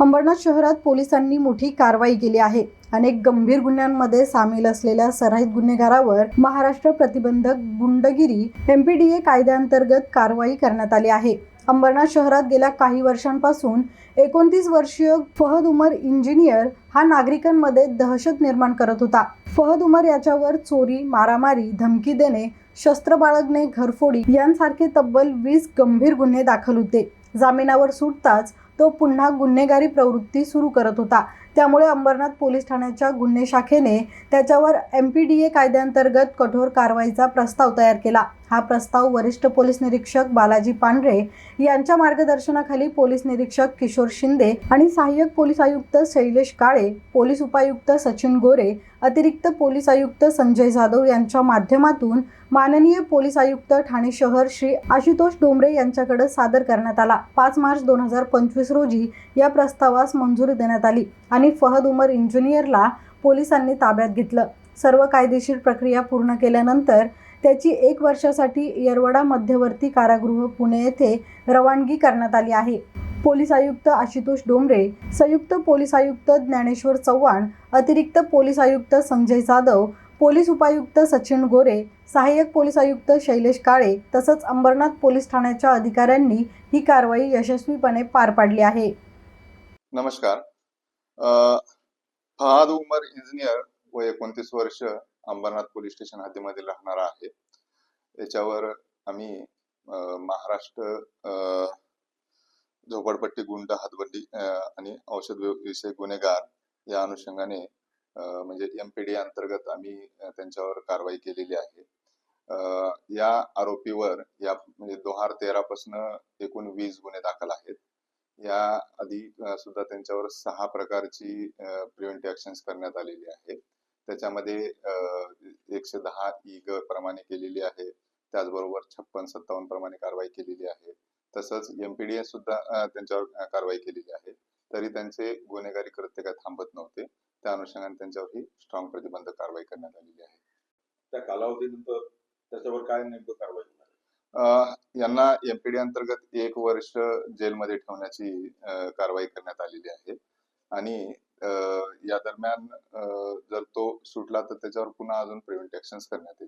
अंबरनाथ शहरात पोलिसांनी मोठी कारवाई केली आहे. अनेक गंभीर गुन्ह्यांमध्ये सामील असलेल्या सराईत गुन्हेगारावर महाराष्ट्र प्रतिबंधक गुंडगिरी एमपीडीए कायद्याअंतर्गत कारवाई करण्यात आली आहे. अंबरनाथ शहरात गेल्या काही वर्षांपासून एकोणतीस वर्षीय फहद उमर इंजिनियर हा नागरिकांमध्ये दहशत निर्माण करत होता. फहद उमर याच्यावर चोरी मारामारी धमकी देणे शस्त्र बाळगणे घरफोडी यांसारखे तब्बल वीस गंभीर गुन्हे दाखल होते. जामिनावर सुटताच तो पुन्हा गुन्हेगारी प्रवृत्ती सुरू करत होता. त्यामुळे अंबरनाथ पोलीस ठाण्याच्या गुन्हे शाखेने त्याच्यावर एम पी डी ए कायद्याअंतर्गत कठोर कारवाईचा प्रस्ताव तयार केला. हा प्रस्ताव वरिष्ठ पोलीस निरीक्षक बालाजी पांढरे यांच्या मार्गदर्शनाखाली पोलीस निरीक्षक किशोर शिंदे आणि सहाय्यक पोलीस आयुक्त शैलेश काळे पोलीस उपायुक्त सचिन गोरे अतिरिक्त पोलीस आयुक्त संजय जाधव यांच्या माध्यमातून माननीय पोलीस आयुक्त ठाणे शहर श्री आशुतोष डोंबरे यांच्याकडे सादर करण्यात आला. पाच मार्च दोन हजार पंचवीस रोजी या प्रस्तावास मंजुरी देण्यात आली आणि फहद उमर इंजिनियरला पोलिसांनी ताब्यात घेतलं. सर्व कायदेशीर प्रक्रिया पूर्ण केल्यानंतर त्याची एक वर्षासाठी येरवडा मध्यवर्ती कारागृह पुणे येथे रवानगी करण्यात आली आहे. पोलीस आयुक्त आशुतोष डोंबरे संयुक्त पोलीस आयुक्त ज्ञानेश्वर चव्हाण अतिरिक्त पोलीस आयुक्त संजय जाधव पोलीस उपायुक्त सचिन गोरे सहाय्यक पोलीस आयुक्त शैलेश काळे तसंच अंबरनाथ पोलीस ठाण्याच्या अधिकाऱ्यांनी ही कारवाई यशस्वीपणे पार पाडली आहे. नमस्कार. फहाद उमर इंजिनियर व एकोणतीस वर्ष अंबरनाथ पोलीस स्टेशन हद्दीमध्ये राहणारा आहे. याच्यावर आम्ही महाराष्ट्र झोपडपट्टी गुंड हातबंडी आणि औषध विषयक गुन्हेगार या अनुषंगाने म्हणजे एमपीडी अंतर्गत आम्ही त्यांच्यावर कारवाई केलेली आहे. या आरोपीवर या म्हणजे दोन हजार तेरा पासून एकूण वीस गुन्हे दाखल आहेत. या आधी सुद्धा त्यांच्यावर सहा प्रकारची प्रिव्हेंटिव्ह ऍक्शन करण्यात आलेली आहे त्याच्यामध्ये एकशे दहा ई ग प्रमाणे केलेली आहे. त्याचबरोबर छप्पन सत्तावन्न प्रमाणे कारवाई केलेली आहे. तसंच एमपीडीए सुद्धा त्यांच्यावर कारवाई केलेली आहे. तरी त्यांचे गुन्हेगारी कृत्य काय थांबत नव्हते. त्या अनुषंगाने त्यांच्यावर ही स्ट्रॉंग प्रतिबंधक कारवाई करण्यात आलेली आहे. त्या कालावधीनंतर त्याच्यावर काय नेमकं कारवाई होणार यांना एमपीडी अंतर्गत एक वर्ष जेलमध्ये ठेवण्याची कारवाई करण्यात आलेली आहे. आणि या दरम्यान जर तो सुटला तर त्याच्यावर पुन्हा अजून प्रिव्हेंट ऍक्शन्स करण्यात